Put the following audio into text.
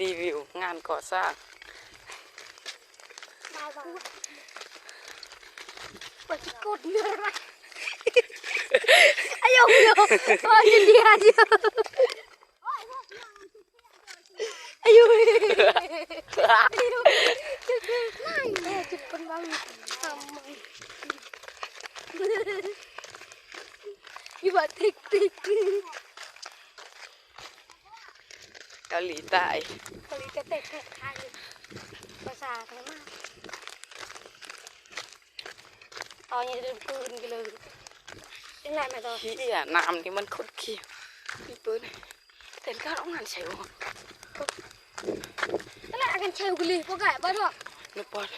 รีวิวงานก่อสร้างได้บ้างปวดกดเนื้อมาอายุโยโอ้ยดีอายุอายุแม่จุดเป็นบ้างทำไม มีบัตรติ๊กติ๊กเกาหลีใต้กะลีจะเตะแข่งขันภาษาไทยมากตอนนี้เดินปืนกันเลยเป็นไรไหมตัวเฮียน้ำนี่มันคดเขี้ยวมีปืนเต้นก็ต้องงานใช้วะเป็นไรกันเชลกันเลยพวกไก่บ้านหรอกนึกปอด